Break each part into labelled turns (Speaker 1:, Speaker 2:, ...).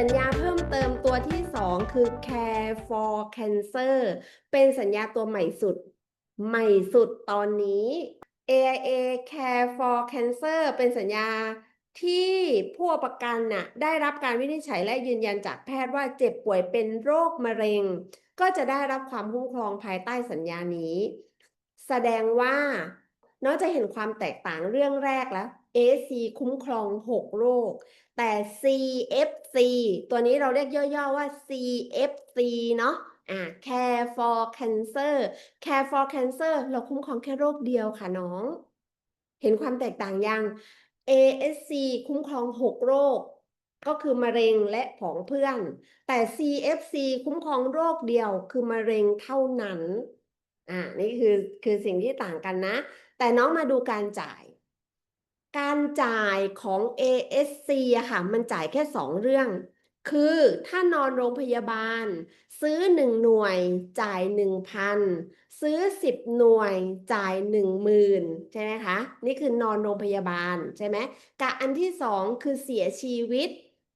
Speaker 1: สัญญาเพิ่มเติมตัวที่ 2 คือ care for cancer เป็นสัญญาตัวใหม่สุด ใหม่สุดตอนนี้ AIA care for cancer เป็นสัญญาที่ผู้ประกันน่ะได้รับการวินิจฉัยและยืนยันจากแพทย์ว่าเจ็บป่วยเป็นโรคมะเร็ง ก็จะได้รับความคุ้มครองภายใต้สัญญานี้ แสดงว่าน้องจะเห็นความแตกต่างเรื่องแรกแล้ว AC คุ้มครอง 6 โรค แต่ CFC ตัวนี้เราเรียกย่อๆว่า CFC เนาะอ่า Care for Cancer Care for Cancer เราคุ้มครองแค่โรคเดียวค่ะน้อง เห็นความแตกต่างยัง ASC คุ้มครอง 6 โรค ก็คือมะเร็งและผองเพื่อน แต่ CFC คุ้มครองโรคเดียวคือมะเร็งเท่านั้น อ่า นี่คือคือสิ่งที่ต่างกันนะ แต่น้องมาดูการจ่าย การจ่ายของ ASC อะค่ะ มันจ่ายแค่ 2 เรื่อง คือถ้านอนโรงพยาบาล ซื้อ 1 หน่วย จ่าย 1,000 ซื้อ 10 หน่วย จ่าย 10,000 ใช่ไหมคะ นี่คือนอนโรงพยาบาลใช่ไหมกับอันที่ 2 คือเสียชีวิต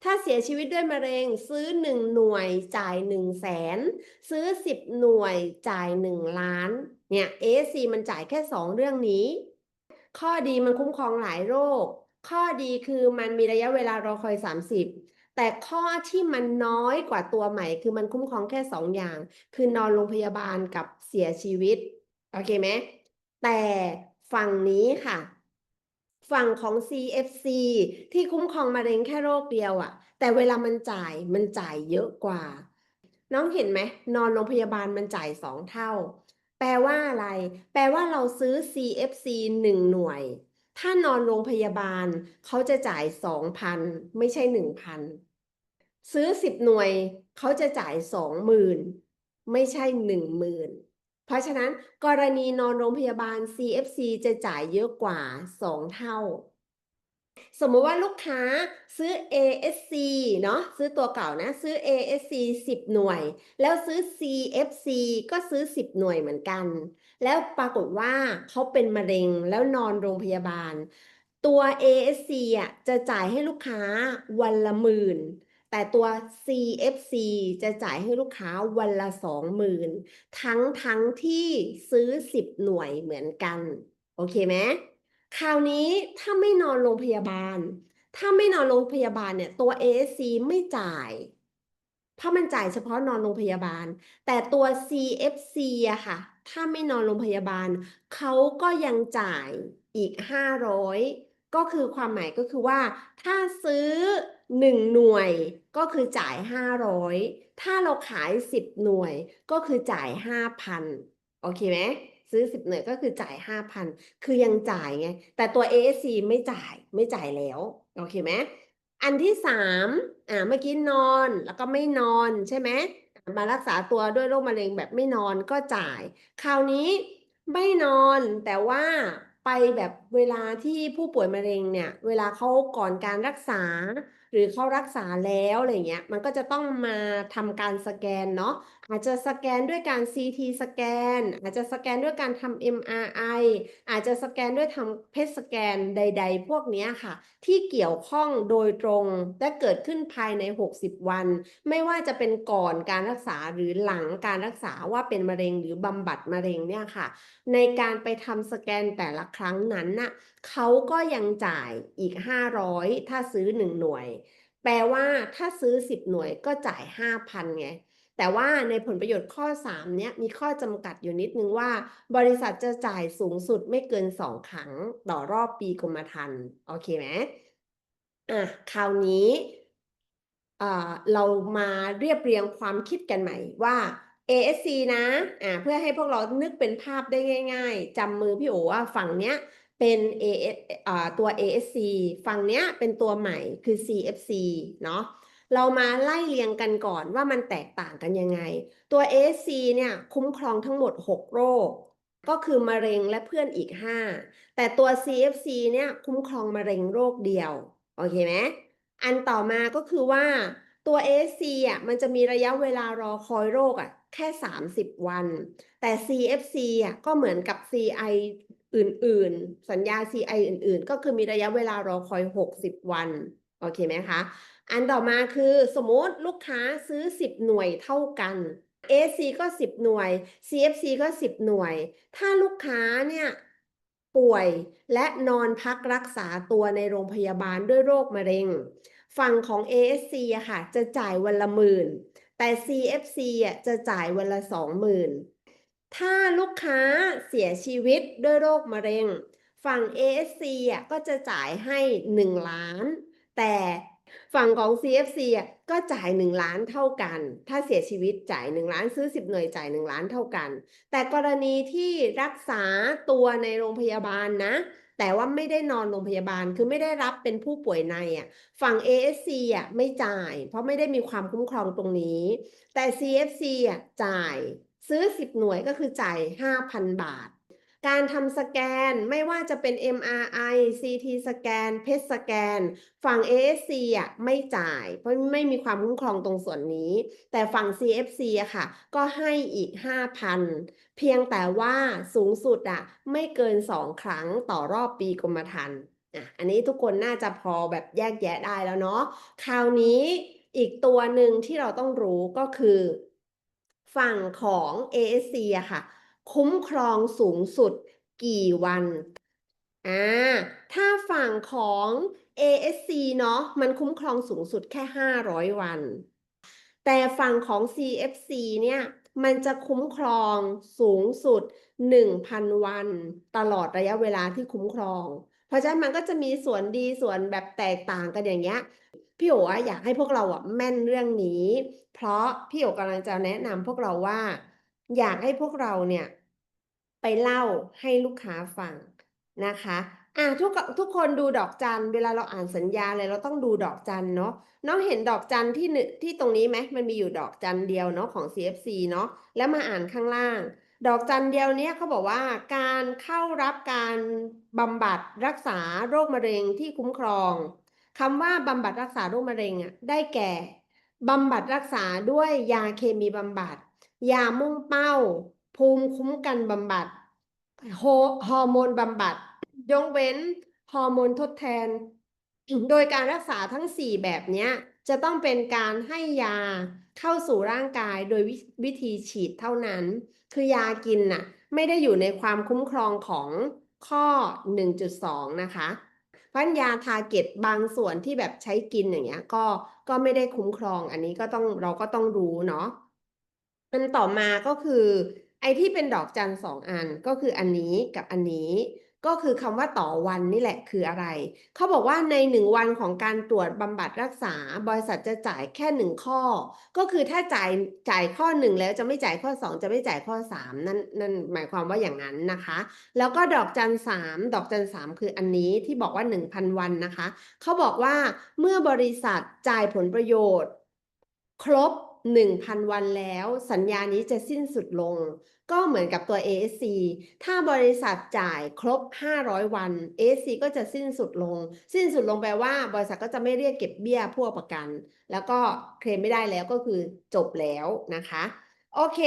Speaker 1: ถ้าเสียชีวิตด้วยมะเร็ง ซื้อ 1 หน่วย จ่าย 1 0 0 0 0แสนซื้อ 10 หน่วย จ่าย 1 ล้าน เนี่ย ASC มันจ่ายแค่ 2 เรื่องนี้ ข้อดีมันคุ้มครองหลายโรค ข้อดีคือมันมีระยะเวลารอคอย 30แต่ข้อที่มันน้อยกว่าตัวใหม่ คือมันคุ้มครองแค่2อย่าง คือนอนโรงพยาบาลกับเสียชีวิต โอเคไหม แต่ฝั่งนี้ค่ะ ฝั่งของ CFC ที่คุ้มครองมะเร็งแค่โรคเดียวอะ่ะ แต่เวลามันจ่ายมันจ่ายเยอะกว่า น้องเห็นไหม นอนโรงพยาบาลมันจ่ายสองเท่า แปลว่าอะไร แปลว่าเราซื้อ CFC หนึ่งหน่วย ถ้านอนโรงพยาบาลเขาจะจ่ายสองพันไม่ใช่หนึ่งพันซื้อสิบหน่วยเขาจะจ่ายสองหมื่นไม่ใช่หนึ่งหมื่นเพราะฉะนั้นกรณีนอนโรงพยาบาล CFC จะจ่ายเยอะกว่า 2 เท่า สมมติว่าลูกค้าซื้อ ASC เนาะซื้อตัวเก่านะ ซื้อ ASC 10 หน่วย แล้วซื้อ CFC ก็ซื้อ 10 หน่วยเหมือนกัน แล้วปรากฏว่าเขาเป็นมะเร็งแล้วนอนโรงพยาบาล ตัว ASC อะจะจ่ายให้ลูกค้าวันละหมื่น แต่ตัว CFC จะจ่ายให้ลูกค้าวันละสองหมื่นทั้งทั้งที่ซื้อ 10 หน่วยเหมือนกัน โอเคไหม คราวนี้ถ้าไม่นอนโรงพยาบาล ถ้าไม่นอนโรงพยาบาลเนี่ยตัว ASC ไม่จ่าย เพราะมันจ่ายเฉพาะนอนโรงพยาบาล แต่ตัว CFC อะค่ะ ถ้าไม่นอนโรงพยาบาล เขาก็ยังจ่ายอีก 500 ก็คือความหมายก็คือว่า ถ้าซื้อ 1 หน่วยก็คือจ่าย 500 ถ้าเราขาย 10 หน่วยก็คือจ่าย 5,000 โอเคไหม ซื้อ10หน่วยก็คือจ่าย5,000คือยังจ่ายไง แต่ตัว ASC ไม่จ่ายไม่จ่ายแล้ว โอเคไหมอันที่สามอ่าเมื่อกี้นอนแล้วก็ไม่นอนใช่ไหมมารักษาตัวด้วยโรคมะเร็งแบบไม่นอนก็จ่าย คราวนี้ไม่นอนแต่ว่าไปแบบเวลาที่ผู้ป่วยมะเร็งเนี่ย เวลาเขาก่อนการรักษา หรือเขารักษาแล้วอะไรเงี้ย มันก็จะต้องมาทำการสแกนเนาะ อาจจะสแกนด้วยการ CT สแกน อาจจะสแกนด้วยการทำ MRI อาจจะสแกนด้วยทำเพชสแกนใด ๆ พวกนี้ค่ะ ที่เกี่ยวข้องโดยตรงและเกิดขึ้นภายใน 60 วัน ไม่ว่าจะเป็นก่อนการรักษาหรือหลังการรักษาว่าเป็นมะเร็งหรือบำบัดมะเร็งเนี่ยค่ะ ในการไปทำสแกนแต่ละครั้งนั้นน่ะเขาก็ยังจ่ายอีก 500 ถ้าซื้อ 1 หน่วย แปลว่าถ้าซื้อ 10 หน่วยก็จ่าย 5,000ไง แต่ว่าในผลประโยชน์ข้อ 3 เนี้ยมีข้อจำกัดอยู่นิดนึงว่า บริษัทจะจ่ายสูงสุดไม่เกิน 2 ครั้งต่อรอบปีกรมธรรม์โอเคไหมอะคราวนี้อ่าเรามาเรียบเรียงความคิดกันใหม่ว่า ASC นะอ่าเพื่อให้พวกเรานึกเป็นภาพได้ง่าย ๆจำมือพี่โอว่าฝั่งเนี้ยเป็น AS อ่าตัว ASC ฝั่งเนี้ยเป็นตัวใหม่คือ CFC เนาะ เรามาไล่เรียงกันก่อนว่ามันแตกต่างกันยังไง ตัว ASC เนี่ยคุ้มครองทั้งหมด 6 โรค ก็คือมะเร็งและเพื่อนอีก 5 แต่ตัว CFC เนี่ยคุ้มครองมะเร็งโรคเดียว โอเคไหมอันต่อมาก็คือว่าตัว ASC อะมันจะมีระยะเวลารอคอยโรคอะแค่ 30 วัน แต่ CFC อะก็เหมือนกับ CI อื่นๆ สัญญา CI อื่นๆ ก็คือมีระยะเวลารอคอย 60 วัน โอเคไหมคะ อันต่อมาคือสมมติลูกค้าซื้อ 10 หน่วยเท่ากัน AC ก็ 10 หน่วย CFC ก็ 10 หน่วย ถ้าลูกค้าเนี่ยป่วยและนอนพักรักษาตัวในโรงพยาบาลด้วยโรคมะเร็ง ฝั่งของ ASC อะค่ะจะจ่ายวันละหมื่น แต่ CFC อะจะจ่ายวันละสองหมื่นถ้าลูกค้าเสียชีวิตด้วยโรคมะเร็ง ฝั่ง ASC อะก็จะจ่ายให้ 1 ล้าน แต่ ฝั่งของ CFC อะก็จ่าย 1 ล้านเท่ากัน ถ้าเสียชีวิตจ่าย 1 ล้านซื้อ 10 หน่วยจ่าย 1 ล้านเท่ากัน แต่กรณีที่รักษาตัวในโรงพยาบาลนะ แต่ว่าไม่ได้นอนโรงพยาบาล คือไม่ได้รับเป็นผู้ป่วยในอะ ฝั่ง ASC อะไม่จ่าย เพราะไม่ได้มีความคุ้มครองตรงนี้ แต่ CFC อะจ่ายซื้อ 10 หน่วยก็คือจ่าย 5,000 บาท การทำสแกนไม่ว่าจะเป็น MRI CT สแกน PET สแกน ฝั่ง ASC อะไม่จ่าย เพราะไม่มีความคุ้มครองตรงส่วนนี้ แต่ฝั่ง CFC อะค่ะ ก็ให้อีก 5,000 เพียงแต่ว่าสูงสุดอะไม่เกิน 2 ครั้งต่อรอบปีกรมธรรม์อะอันนี้ทุกคนน่าจะพอแบบแยกแยะได้แล้วเนาะคราวนี้อีกตัวหนึ่งที่เราต้องรู้ก็คือ ฝั่งของ ASC อะค่ะ คุ้มครองสูงสุดกี่วันอ่าถ้าฝั่งของ ASC เนาะมันคุ้มครองสูงสุดแค่ 500 วัน แต่ฝั่งของ CFC เนี่ยมันจะคุ้มครองสูงสุด 1,000 วัน ตลอดระยะเวลาที่คุ้มครอง เพราะฉะนั้นมันก็จะมีส่วนดีส่วนแบบแตกต่างกันอย่างเงี้ยพี่โอ๋อยากให้พวกเราอะแม่นเรื่องนี้ เพราะพี่โอ๋กำลังจะแนะนำพวกเราว่า อยากให้พวกเราเนี่ย ไปเล่าให้ลูกค้าฟังนะคะอะทุกทุกคนดูดอกจันเวลาเราอ่านสัญญาเลยเราต้องดูดอกจันเนาะน้องเห็นดอกจันที่หนึ่งที่ตรงนี้ไหมมันมีอยู่ดอกจันเดียวเนาะของ CFC เนาะแล้วมาอ่านข้างล่าง ดอกจันเดียวเนี้ยเขาบอกว่าการเข้ารับการบำบัดรักษาโรคมะเร็งที่คุ้มครองคำว่าบำบัดรักษาโรคมะเร็งอะได้แก่บำบัดรักษาด้วยยาเคมีบำบัด ยามุ่งเป้า ภูมิคุ้มกันบำบัดฮอร์โมนบำบัดยกเว้นฮอร์โมนทดแทน โดยการรักษาทั้ง 4 แบบนี้จะต้องเป็นการให้ยาเข้าสู่ร่างกายโดยวิวิธีฉีดเท่านั้น คือยากินน่ะไม่ได้อยู่ในความคุ้มครองของข้อ 1.2 นะคะพันยาทาเก็ตบางส่วนที่แบบใช้กินอย่างเงี้ยก็ก็ไม่ได้คุ้มครองอันนี้ก็ต้องเราก็ต้องรู้เนาะอันต่อมาก็คือ ไอ้ที่เป็นดอกจันสองอันก็คืออันนี้กับอันนี้ก็คือคำว่าต่อวันนี่แหละคืออะไร เขาบอกว่าในหนึ่งวันของการตรวจบำบัดรักษา บริษัทจะจ่ายแค่หนึ่งข้อ ก็คือถ้าจ่ายจ่ายข้อหนึ่งแล้วจะไม่จ่ายข้อสองจะไม่จ่ายข้อสามนั่นนั่นหมายความว่าอย่างนั้นนะคะ แล้วก็ดอกจันสามดอกจันสามคืออันนี้ที่บอกว่าหนึ่งพันวันนะคะ เขาบอกว่าเมื่อบริษัทจ่ายผลประโยชน์ ครบ 1,000 วันแล้ว สัญญานี้จะสิ้นสุดลง ก็เหมือนกับตัว ASC ถ้าบริษัทจ่ายครบ 500 วัน ASC ก็จะสิ้นสุดลง สิ้นสุดลงแปลว่า บริษัทก็จะไม่เรียกเก็บเบี้ยผู้ประกัน แล้วก็เคลมไม่ได้แล้วก็คือจบแล้วนะคะ โอเค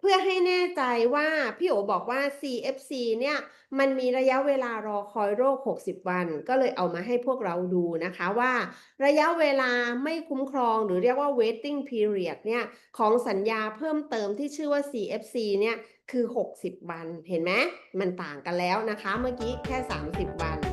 Speaker 1: เพื่อให้แน่ใจว่าพี่โอบอกว่า CFC เนี่ย มันมีระยะเวลารอคอยโรค 60 วัน ก็เลยเอามาให้พวกเราดูนะคะว่า ระยะเวลาไม่คุ้มครองหรือเรียกว่า waiting period เนี่ย ของสัญญาเพิ่มเติมที่ชื่อว่า CFC เนี่ย คือ 60 วัน เห็นไหม มันต่างกันแล้วนะคะ เมื่อกี้แค่ 30 วัน